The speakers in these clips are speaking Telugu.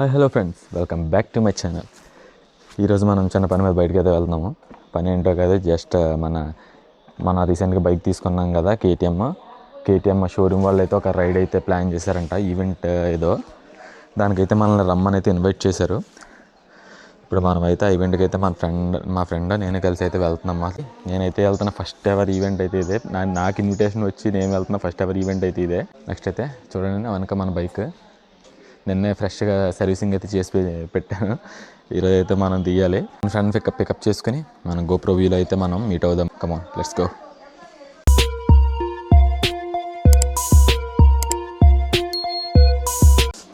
Hi hello friends welcome back to my channel ఈరోజు మనం చిన్న పని మీద బయటకు అయితే వెళ్తున్నాము. పని ఏంటో కదా జస్ట్ uh, మన మన రీసెంట్గా బైక్ తీసుకున్నాం కదా కేటీఎం కేటీఎం షోరూమ్ వాళ్ళు అయితే ఒక రైడ్ అయితే ప్లాన్ చేశారంట ఈవెంట్ uh, ఏదో. దానికైతే మనల్ని రమ్మని అయితే ఇన్వైట్ చేశారు. ఇప్పుడు మనం అయితే ఆ ఈవెంట్కి అయితే మన ఫ్రెండ్ మా ఫ్రెండ్ నేను కలిసి అయితే వెళ్తున్నాం మాకు నేనైతే వెళ్తున్న ఫస్ట్ ఎవర్ ఈవెంట్ అయితే ఇదే. నా నాకు ఇన్విటేషన్ వచ్చి నేను వెళ్తున్న ఫస్ట్ ఎవర్ ఈవెంట్ అయితే ఇదే. నెక్స్ట్ అయితే చూడండి వెనక మన బైక్ నిన్నే ఫ్రెష్గా సర్వీసింగ్ అయితే చేసి పెట్టాను. ఈరోజు అయితే మనం తీయాలి. ఫ్రెండ్ పికప్ పికప్ చేసుకుని మనం గోప్రో వ్యూలో అయితే మనం మీట్ అవుదాం. కమాన్ లెట్స్ గో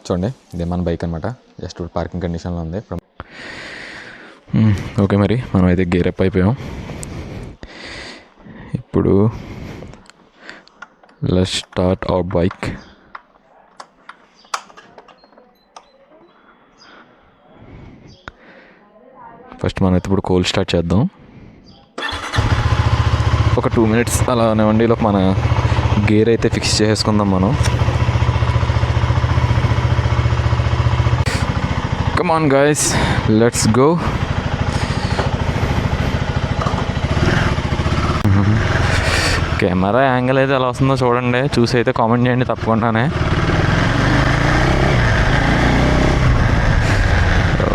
చూడండి ఇదే మన బైక్ అనమాట జస్ట్ పార్కింగ్ కండిషన్లో ఉంది. ఓకే hmm, మరి మనం అయితే గేర్ అప్ అయిపోయాం. ఇప్పుడు let start our bike first మనం ఇప్పుడు కోల్ స్టార్ట్ చేద్దాం. ఒక టూ మినిట్స్ అలానే వండిలో మన గేర్ అయితే ఫిక్స్ చేసుకుందాం మనం. Come on guys let's go camera angle అయితే ఎలా వస్తుందో చూడండి. చూసి అయితే కామెంట్ చేయండి తప్పకుండానే.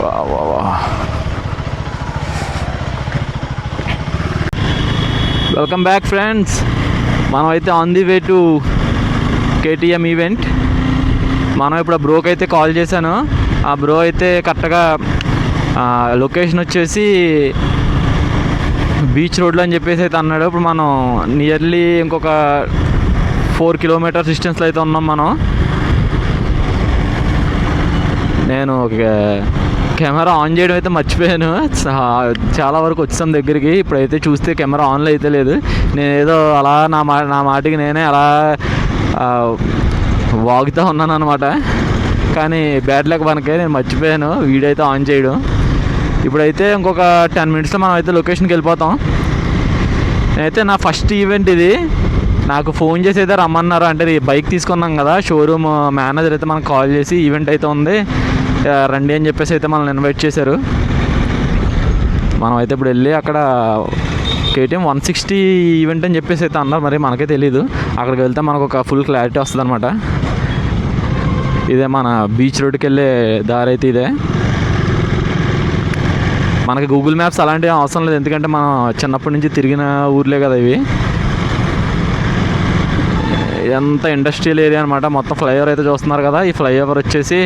వా, వా, వెల్కమ్ బ్యాక్ ఫ్రెండ్స్ మనం అయితే on the way to KTM event మనం ఇప్పుడు ఆ బ్రోకి అయితే కాల్ చేశాను. ఆ బ్రో అయితే కరెక్ట్గా లొకేషన్ వచ్చేసి బీచ్ రోడ్లో అని చెప్పేసి అయితే అన్నాడు. ఇప్పుడు మనం నియర్లీ ఇంకొక ఫోర్ కిలోమీటర్స్ డిస్టెన్స్లో అయితే ఉన్నాం మనం. నేను ఒక కెమెరా ఆన్ చేయడం అయితే మర్చిపోయాను. చాలా వరకు వచ్చాం దగ్గరికి. ఇప్పుడైతే చూస్తే కెమెరా ఆన్లో అయితే లేదు. నేను ఏదో అలా నా మా నా మాటికి నేనే అలా వాగుతూ ఉన్నాను అనమాట కానీ బ్యాడ్ లక్ మనకే నేను మర్చిపోయాను వీడియో అయితే ఆన్ చేయడం. ఇప్పుడైతే ఇంకొక టెన్ మినిట్స్లో మనం అయితే లొకేషన్కి వెళ్ళిపోతాం. నేనైతే నా ఫస్ట్ ఈవెంట్ ఇది. నాకు ఫోన్ చేసి అయితే రమ్మన్నారు. అంటే బైక్ తీసుకున్నాం కదా షోరూమ్ మేనేజర్ అయితే మనకు కాల్ చేసి ఈవెంట్ అయితే ఉంది. రండి అని చెప్పేసి అయితే మనల్ని ఇన్వైట్ చేశారు. మనం అయితే ఇప్పుడు వెళ్ళి అక్కడ కేటీఎం వన్ సిక్స్టీ ఈవెంట్ అని చెప్పేసి అయితే అన్నారు. మరి మనకే తెలియదు అక్కడికి వెళ్తే మనకు ఒక ఫుల్ క్లారిటీ వస్తుంది అనమాట ఇదే మన బీచ్ రోడ్కి వెళ్ళే దారి అయితే ఇదే. మనకి గూగుల్ మ్యాప్స్ అలాంటివి అవసరం లేదు. ఎందుకంటే మనం చిన్నప్పటి నుంచి తిరిగిన ఊర్లే కదా ఇవి. ఇదంతా ఇండస్ట్రియల్ ఏరియా అనమాట మొత్తం ఫ్లైఓవర్ అయితే చూస్తున్నారు కదా. ఈ ఫ్లైఓవర్ వచ్చేసి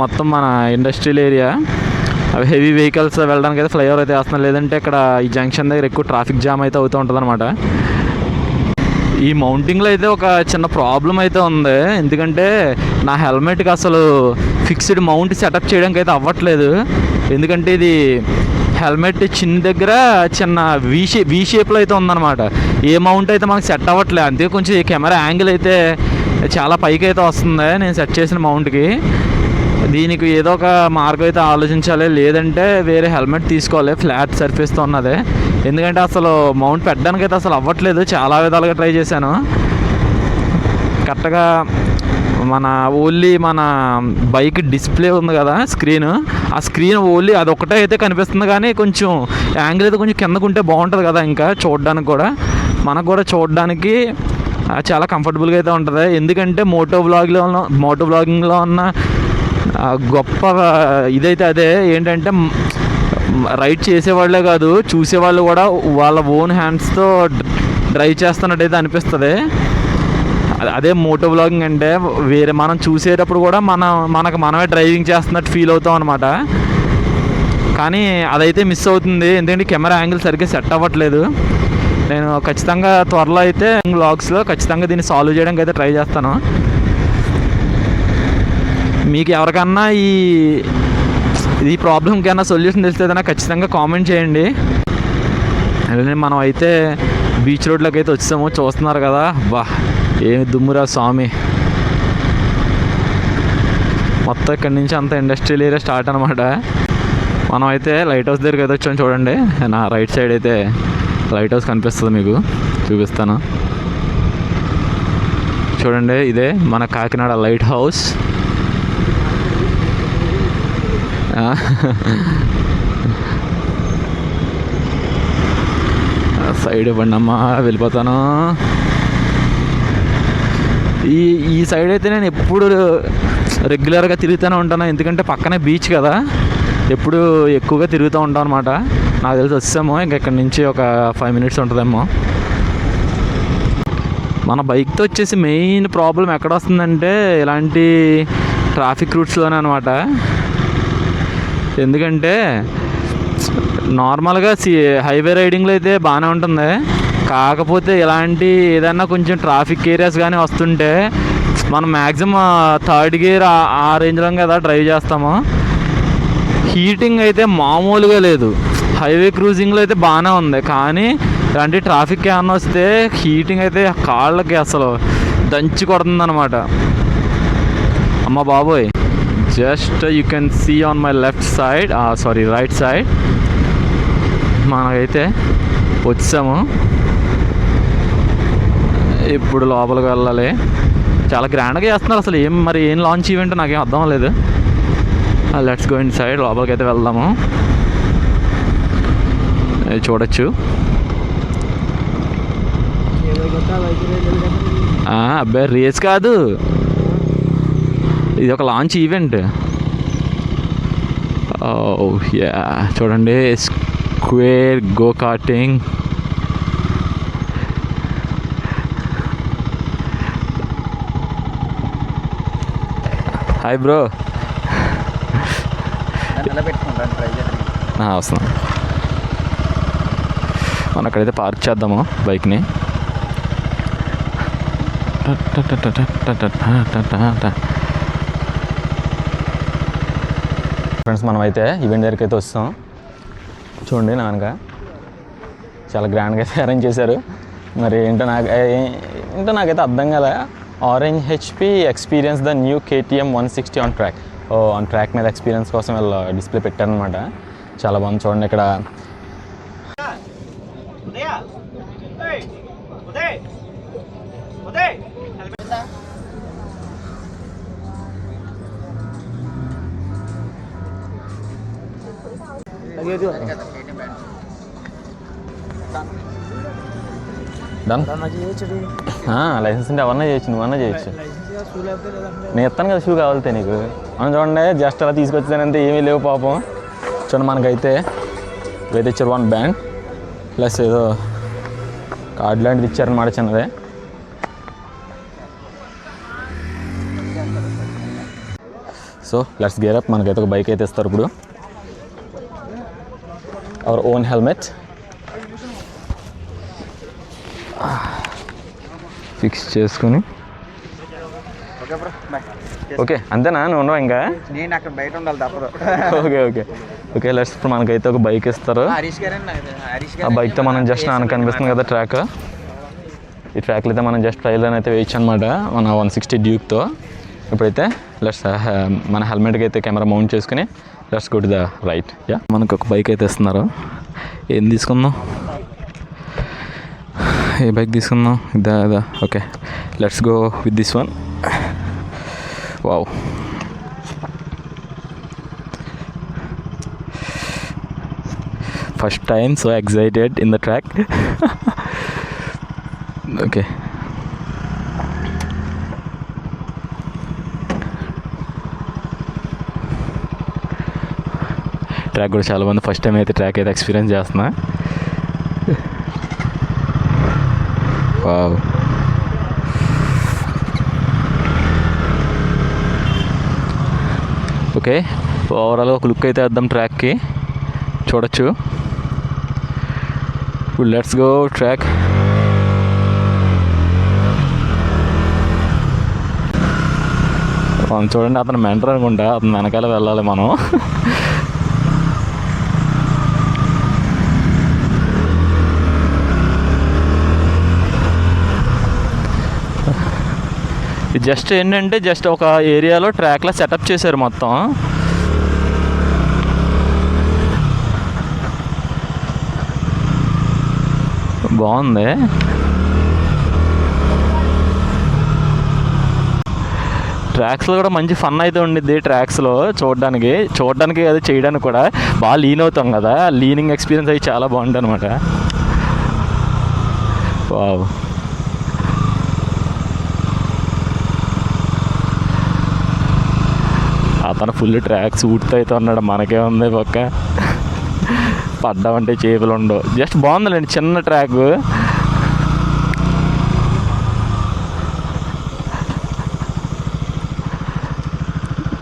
మొత్తం మన ఇండస్ట్రియల్ ఏరియా. అవి హెవీ వెహికల్స్ వెళ్ళడానికి అయితే ఫ్లైఓవర్ అయితే వేస్తున్నారు లేదంటే ఇక్కడ ఈ జంక్షన్ దగ్గర ఎక్కువ ట్రాఫిక్ జామ్ అయితే అవుతూ ఉంటుంది అనమాట ఈ మౌంటింగ్లో అయితే ఒక చిన్న ప్రాబ్లం అయితే ఉంది. ఎందుకంటే నా హెల్మెట్కి అసలు ఫిక్స్డ్ మౌంట్ సెటప్ చేయడానికి అయితే అవ్వట్లేదు. ఎందుకంటే ఇది హెల్మెట్ చిన్న దగ్గర చిన్న వీ షే వీ షేప్లో అయితే ఉందన్నమాట. ఏ మౌంట్ అయితే మనకు సెట్ అవ్వట్లేదు అంతే కొంచెం ఈ కెమెరా యాంగిల్ అయితే చాలా పైకి అయితే వస్తుంది. నేను సెట్ చేసిన మౌంట్కి. దీనికి ఏదో ఒక మార్గం అయితే ఆలోచించాలి. లేదంటే వేరే హెల్మెట్ తీసుకోవాలి. ఫ్లాట్ సర్ఫేస్తో ఉన్నది. ఎందుకంటే అసలు మౌంట్ పెట్టడానికి అయితే అసలు అవ్వట్లేదు. చాలా విధాలుగా ట్రై చేశాను. కరెక్ట్గా మన ఓన్లీ మన బైక్ డిస్ప్లే ఉంది కదా స్క్రీన్. ఆ స్క్రీన్ ఓన్లీ అదొకటే అయితే కనిపిస్తుంది. కానీ కొంచెం యాంగిల్ అయితే కొంచెం కిందకు ఉంటే బాగుంటుంది కదా ఇంకా చూడడానికి కూడా. మనకు కూడా చూడడానికి చాలా కంఫర్టబుల్గా అయితే ఉంటుంది. ఎందుకంటే మోటో బ్లాగ్లో మోటో బ్లాగింగ్లో ఉన్న గొప్ప ఇదైతే అదే ఏంటంటే రైడ్ చేసేవాళ్ళే కాదు చూసేవాళ్ళు కూడా వాళ్ళ ఓన్ హ్యాండ్స్తో డ్రైవ్ చేస్తున్నట్టయితే అనిపిస్తుంది. అదే మోటో బ్లాగింగ్ అంటే వేరే మనం చూసేటప్పుడు కూడా మన మనకు మనమే డ్రైవింగ్ చేస్తున్నట్టు ఫీల్ అవుతాం అనమాట కానీ అదైతే మిస్ అవుతుంది. ఎందుకంటే కెమెరా యాంగిల్ సరిగ్గా సెట్ అవ్వట్లేదు. నేను ఖచ్చితంగా త్వరలో అయితే బ్లాగ్స్లో ఖచ్చితంగా దీన్ని సాల్వ్ చేయడానికి అయితే ట్రై చేస్తాను. మీకు ఎవరికన్నా ఈ ఈ ప్రాబ్లంకి ఏమైనా సొల్యూషన్ తెలిస్తే ఏదైనా ఖచ్చితంగా కామెంట్ చేయండి. అలానే మనం అయితే బీచ్ రోడ్లోకి అయితే వచ్చాము చూస్తున్నారు కదా. బా ఏమి దుమ్మురా స్వామి. మొత్తం ఇక్కడి నుంచి అంత ఇండస్ట్రియల్ ఏరియా స్టార్ట్ అనమాట మనం అయితే లైట్ హౌస్ దగ్గరికి అయితే వచ్చాము చూడండి. నా రైట్ సైడ్ అయితే లైట్ హౌస్ కనిపిస్తుంది మీకు. చూపిస్తాను. చూడండి ఇదే మన కాకినాడ లైట్ హౌస్ ఆ. సైడ్ ఇవ్వండి అమ్మా వెళ్ళిపోతాను. ఈ ఈ సైడ్ అయితే నేను ఎప్పుడు రెగ్యులర్గా తిరుగుతూనే ఉంటాను ఎందుకంటే పక్కనే బీచ్ కదా. ఎప్పుడు ఎక్కువగా తిరుగుతూ ఉంటాం అనమాట నాకు తెలిసి వచ్చాము ఇంకా ఇక్కడ నుంచి ఒక ఫైవ్ మినిట్స్ ఉంటుందేమో. మన బైక్తో వచ్చేసి మెయిన్ ప్రాబ్లం ఎక్కడ వస్తుందంటే ఇలాంటి ట్రాఫిక్ రూట్స్లోనే అనమాట ఎందుకంటే నార్మల్గా సి హైవే రైడింగ్లో అయితే బాగానే ఉంటుంది. కాకపోతే ఇలాంటి ఏదైనా కొంచెం ట్రాఫిక్ ఏరియాస్ కానీ వస్తుంటే మనం మ్యాక్సిమం థర్డ్ గేర్ ఆ రేంజ్లో కదా డ్రైవ్ చేస్తాము. హీటింగ్ అయితే మామూలుగా లేదు. హైవే క్రూజింగ్లో అయితే బాగానే ఉంది. కానీ ఇలాంటి ట్రాఫిక్ ఏమన్నా వస్తే హీటింగ్ అయితే కాళ్ళకి అసలు దంచి కొడుతుంది అన్నమాట అమ్మ బాబోయ్. Just you can see on my left side sorry right side మనకైతే వచ్చాము. ఇప్పుడు లోపలికి వెళ్ళాలి. చాలా గ్రాండ్గా చేస్తున్నారు అసలు. ఏం మరి ఏం లాంచ్ ఈవెంట్ నాకేం అర్థం అవ్వలేదు. లెట్స్ గో ఇన్ సైడ్ లోపలికి అయితే వెళ్దాము చూడొచ్చు. అబ్బాయి రేస్ కాదు. ఇది ఒక లాంచ్ ఈవెంట్ యా చూడండి square go karting hi bro వస్తున్నాం. మనం అక్కడైతే పార్క్ చేద్దాము బైక్ని ఫ్రెండ్స్ మనమైతే ఈవెంట్ దగ్గరికి అయితే వస్తాం. చూడండి నాన్నగా. చాలా గ్రాండ్గా అయితే అరేంజ్ చేశారు. మరి ఏంటో నాకు ఏ- ఏంటో నాకైతే అర్థం కదా orange HP experience the new KTM one sixty on track oh on track మీద ఎక్స్పీరియన్స్ కోసం వీళ్ళు డిస్ప్లే పెట్టారనమాట చాలా బాగుంది చూడండి ఇక్కడ. డన్ లైసెన్స్ ఉంటే ఎవరన్నా చేయొచ్చు నువ్వన్నా చేయొచ్చు. నేను ఇస్తాను కదా షూ కావాలితే నీకు. మనం చూడండి జస్ట్ అలా తీసుకొచ్చానంటే ఏమీ లేవు పాపం. చూడండి మనకైతే ఇదైతే ఇచ్చారు వన్ బ్యాండ్ ప్లస్ ఏదో కార్డ్ లాంటిది ఇచ్చారనమాట చిన్నదే. సో లెట్స్ గేర్ అప్ మనకైతే ఒక బైక్ అయితే ఇస్తారు ఇప్పుడు. అవర్ ఓన్ హెల్మెట్ ఫిక్స్ చేసుకుని. ఓకే అంతేనా? నువ్వు ఉండవు ఇంకా? నేను అక్కడ బయట ఉండాలి తప్పదు. ఓకే ఓకే ఓకే లెట్స్ ఇప్పుడు మనకైతే ఒక బైక్ ఇస్తారు. ఆ బైక్తో మనం జస్ట్ నాకు కనిపిస్తుంది కదా ట్రాక్ ఈ ట్రాక్లో అయితే మనం జస్ట్ ట్రైల్ అయితే వేయచ్చు అనమాట మన వన్ సిక్స్టీ డ్యూక్తో ఇప్పుడైతే లెట్స్ మన హెల్మెట్కి అయితే కెమెరా మౌంట్ చేసుకుని let's go to the right yeah మనకు ఒక బైక్ అయితే ఇస్తున్నారు? ఏం తీసుకుందాం? ఏ బైక్ తీసుకుందాం? ఇదా ఇదా okay let's go with this one wow first time so excited in the track okay track కూడా చాలా మంది ఫస్ట్ టైం అయితే ట్రాక్ అయితే ఎక్స్పీరియన్స్ చేస్తున్నా. వావ్ ఓకే ఓవరాల్ ఒక లుక్ అయితే వేద్దాం ట్రాక్కి చూడొచ్చు. ఇప్పుడు లెట్స్ గో ట్రాక్ మనం చూడండి అతను మెంటర్ అనుకుంటా. అతను వెనకాల వెళ్ళాలి మనం. జస్ట్ ఏంటంటే జస్ట్ ఒక ఏరియాలో ట్రాక్లో సెటప్ చేశారు మొత్తం. బాగుంది. ట్రాక్స్లో కూడా మంచి ఫన్ అయితే ఉండిద్ది ట్రాక్స్లో చూడడానికి. చూడడానికి అది చేయడానికి కూడా బాగా లీన్ అవుతాం కదా. లీనింగ్ ఎక్స్పీరియన్స్ అయితే చాలా బాగుంటుంది అనమాట వావ్ అతను ఫుల్ ట్రాక్స్ సూట్ అయితే ఉన్నాడు. మనకే ఉంది పక్క. పడ్డామంటే చేపలు ఉండవు. జస్ట్ బాగుందిలేండి చిన్న ట్రాక్.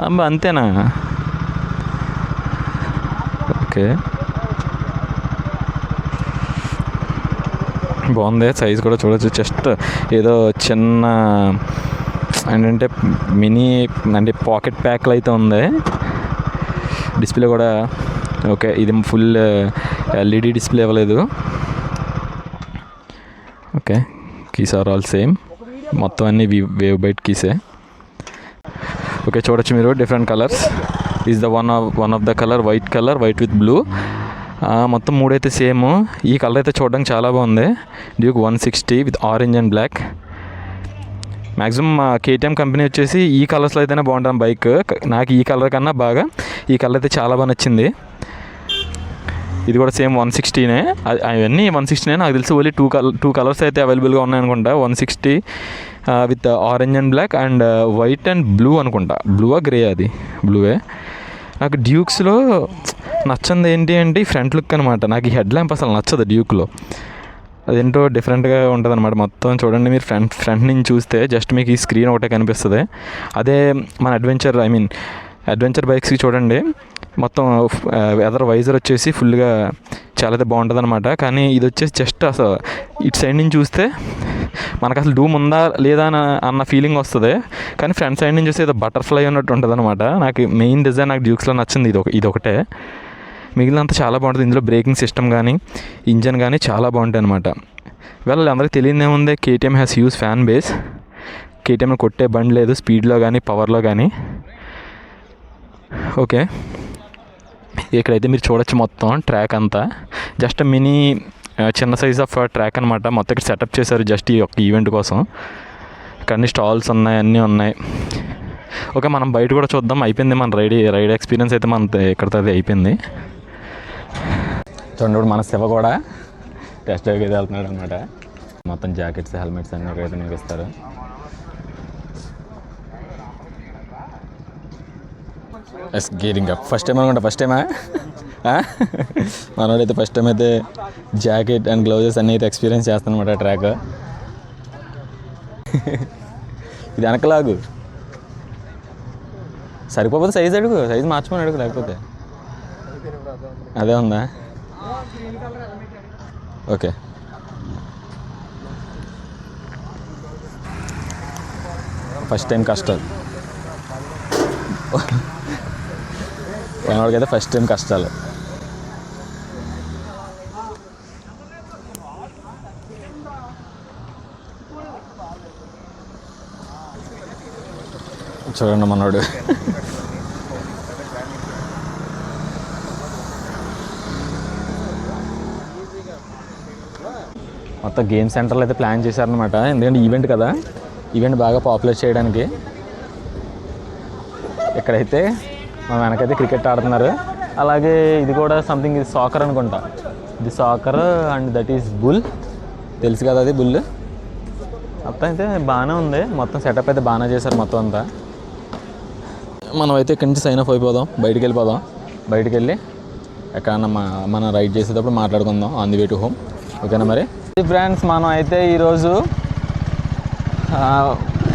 అబ్బా అంతేనా? ఓకే. బాగుంది సైజ్ కూడా చూడొచ్చు. జస్ట్ ఏదో చిన్న ఏంటంటే మినీ అంటే పాకెట్ ప్యాక్లు అయితే ఉంది. డిస్ప్లే కూడా ఓకే ఇది ఫుల్ ఎల్ఈడి డిస్ప్లే ఇవ్వలేదు okay keys are all same. మొత్తం అన్ని వేవ్ బైట్ కీసే. ఓకే చూడొచ్చు మీరు different colours. Is the one of one of the colour white colour white with blue మొత్తం మూడైతే సేమ్. ఈ కలర్ అయితే చూడడానికి చాలా బాగుంది. Duke one sixty with orange and black maximum KTM company వచ్చేసి ఈ కలర్స్లో అయితేనే బాగుంటుంది బైక్ నాకు ఈ కలర్ కన్నా బాగా ఈ కలర్ అయితే చాలా బాగా నచ్చింది. ఇది కూడా సేమ్ వన్ సిక్స్టీనే అవన్నీ వన్ సిక్స్టీనే నాకు తెలిసి only two colour two colours అయితే అవైలబుల్గా ఉన్నాయనుకుంటా one sixty with orange and black and white and blue అనుకుంటా. బ్లూవా గ్రే అది. బ్లూవే నాకు డ్యూక్స్లో నచ్చంది ఏంటి అంటే ఫ్రంట్ లుక్ అనమాట నాకు ఈ హెడ్ ల్యాంప్ అసలు నచ్చదు డ్యూక్లో అదేంటో డిఫరెంట్గా ఉంటుంది అనమాట మొత్తం చూడండి మీరు ఫ్రంట్ ఫ్రంట్ నుంచి చూస్తే జస్ట్ మీకు ఈ స్క్రీన్ ఒకటే కనిపిస్తుంది. అదే మన అడ్వెంచర్ ఐ మీన్ అడ్వెంచర్ బైక్స్కి చూడండి మొత్తం uh, వెదర్ వైజర్ వచ్చేసి ఫుల్గా చాలా అయితే బాగుంటుంది అనమాట కానీ ఇది వచ్చేసి జస్ట్ అసలు ఇటు సైడ్ నుంచి చూస్తే మనకు అసలు డూమ్ ఉందా లేదా అని అన్న ఫీలింగ్ వస్తుంది. కానీ ఫ్రంట్ సైడ్ నుంచి చూస్తే ఏదో బటర్ఫ్లై ఉన్నట్టు ఉంటుంది అనమాట నాకు మెయిన్ డిజైన్ నాకు డ్యూక్స్లో నచ్చింది ఇది ఒక ఇది ఒకటే. మిగిలినంత చాలా బాగుంటుంది. ఇందులో బ్రేకింగ్ సిస్టమ్ కానీ ఇంజన్ కానీ చాలా బాగుంటాయి అనమాట వీళ్ళు అందరికీ తెలియదు ఏముంది KTM has huge fan base. KTM కొట్టే బండి లేదు స్పీడ్లో కానీ పవర్లో కానీ ఓకే. ఇక్కడైతే మీరు చూడొచ్చు మొత్తం ట్రాక్ అంతా. జస్ట్ మినీ చిన్న సైజ్ ఆఫ్ ట్రాక్ అనమాట మొత్తం ఇక్కడ సెటప్ చేశారు జస్ట్ ఈ ఒక్క ఈవెంట్ కోసం. ఇక్కడ అన్ని స్టాల్స్ ఉన్నాయి అన్నీ ఉన్నాయి. ఓకే మనం బయట కూడా చూద్దాం. అయిపోయింది మన రైడ్ రైడ్ ఎక్స్పీరియన్స్ అయితే మన ఇక్కడితో అది అయిపోయింది. చూడండి మన శివ కూడా టెస్ట్ డ్రైవ్కి అయితే వెళ్తున్నాడు అనమాట మొత్తం జాకెట్స్ హెల్మెట్స్ అన్నీ ఇక్కడైతే మీకు ఇస్తారు. Yes gearing up first time అనుకుంటా ఫస్ట్ టైమా మనోడైతే ఫస్ట్ టైం అయితే జాకెట్ అండ్ గ్లౌజెస్ అన్నీ అయితే ఎక్స్పీరియన్స్ చేస్తాను అనమాట ట్రాక్ ఇది వెనకలాగు. సరిపోతే సైజ్ అడుగు సైజ్ మార్చుకొని అడుగు లేకపోతే. అదే ఉందా? ఓకే. ఫస్ట్ టైం కష్టాలు మనవాడికైతే ఫస్ట్ టైం కష్టాలు చూడండి మనోడు. మొత్తం గేమ్ సెంటర్లో అయితే ప్లాన్ చేశారనమాట ఎందుకంటే ఈవెంట్ కదా. ఈవెంట్ బాగా పాపులర్ చేయడానికి. ఇక్కడైతే మా వెనకైతే క్రికెట్ ఆడుతున్నారు. అలాగే ఇది కూడా సంథింగ్ ఇది సాకర్ అనుకుంటా. ఇది soccer and that is bull తెలుసు కదా అది బుల్ మొత్తం అయితే బాగానే ఉంది. మొత్తం సెటప్ అయితే బాగానే చేశారు మొత్తం అంతా. మనం అయితే ఇక్కడి నుంచి సైన్ అప్ అయిపోదాం. బయటికి వెళ్ళిపోదాం. బయటికి వెళ్ళి ఎక్కడన్నా మా మనం రైడ్ చేసేటప్పుడు మాట్లాడుకుందాం on the way to home ఓకేనా మరి? ఫ్రెండ్స్ మనం అయితే ఈరోజు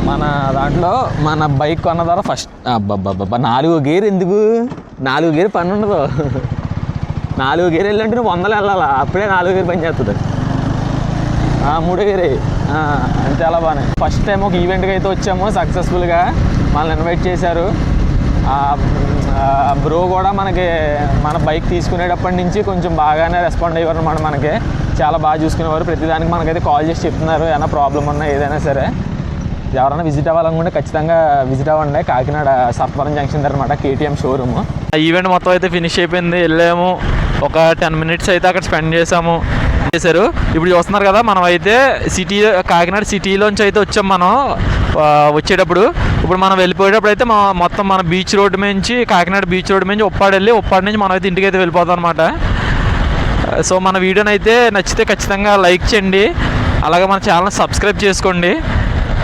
మన దాంట్లో మన బైక్ కొన్న ద్వారా ఫస్ట్ అబ్బబ్బబ్బా నాలుగు గేర్ ఎందుకు? నాలుగు గేర్ పని ఉండదు. నాలుగు గేర్ వెళ్ళంటే నువ్వు వందలు వెళ్ళాలా? అప్పుడే నాలుగు గేర్ పని చేస్తుంది మూడు గేరే. అంతే అలా బాగానే ఫస్ట్ టైం ఒక ఈవెంట్కి అయితే వచ్చాము సక్సెస్ఫుల్గా మనల్ని ఇన్వైట్ చేశారు. బ్రో కూడా మనకి మన బైక్ తీసుకునేటప్పటి నుంచి కొంచెం బాగానే రెస్పాండ్ అయ్యేవారు అనమాట మనకి. చాలా బాగా చూసుకునేవారు. ప్రతిదానికి మనకైతే కాల్ చేసి చెప్తున్నారు. ఏమైనా ప్రాబ్లం ఉన్నా ఏదైనా సరే. ఎవరైనా విజిట్ అవ్వాలనుకుంటే ఖచ్చితంగా విజిట్ అవ్వండి. కాకినాడ సత్వరం జంక్షన్ అనమాట కేటీఎం షోరూమ్ ఈవెంట్ మొత్తం అయితే ఫినిష్ అయిపోయింది. వెళ్ళాము. ఒక టెన్ మినిట్స్ అయితే అక్కడ స్పెండ్ చేసాము చేశారు. ఇప్పుడు చూస్తున్నారు కదా మనం అయితే సిటీ కాకినాడ సిటీలోంచి అయితే వచ్చాం మనం. వచ్చేటప్పుడు. ఇప్పుడు మనం వెళ్ళిపోయేటప్పుడు అయితే మొత్తం మన బీచ్ రోడ్డు నుంచి కాకినాడ బీచ్ రోడ్డు నుంచి ఉప్పాడు వెళ్ళి ఉప్పాడు నుంచి మనం అయితే ఇంటికి అయితే వెళ్ళిపోతాం అనమాట సో మన వీడియోని అయితే నచ్చితే ఖచ్చితంగా లైక్ చేయండి. అలాగే మన ఛానల్ సబ్స్క్రైబ్ చేసుకోండి.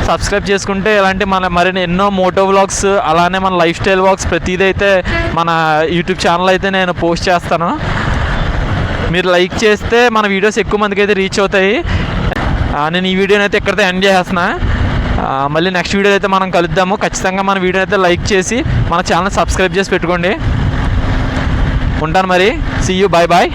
సబ్స్క్రైబ్ చేసుకుంటే ఇలాంటి మన మరిన్ని ఎన్నో మోటో వ్లాగ్స్ అలానే మన లైఫ్ స్టైల్ వ్లాగ్స్ ప్రతిదీ అయితే మన యూట్యూబ్ ఛానల్ అయితే నేను పోస్ట్ చేస్తాను. మీరు లైక్ చేస్తే మన వీడియోస్ ఎక్కువ మందికి అయితే రీచ్ అవుతాయి. నేను ఈ వీడియోని అయితే ఇక్కడితో ఎండ్ చేసేస్తున్నా. మళ్ళీ నెక్స్ట్ వీడియో అయితే మనం కలుద్దాము. ఖచ్చితంగా మన వీడియో అయితే లైక్ చేసి మన ఛానల్ సబ్స్క్రైబ్ చేసి పెట్టుకోండి. ఉంటాను మరి. See you bye bye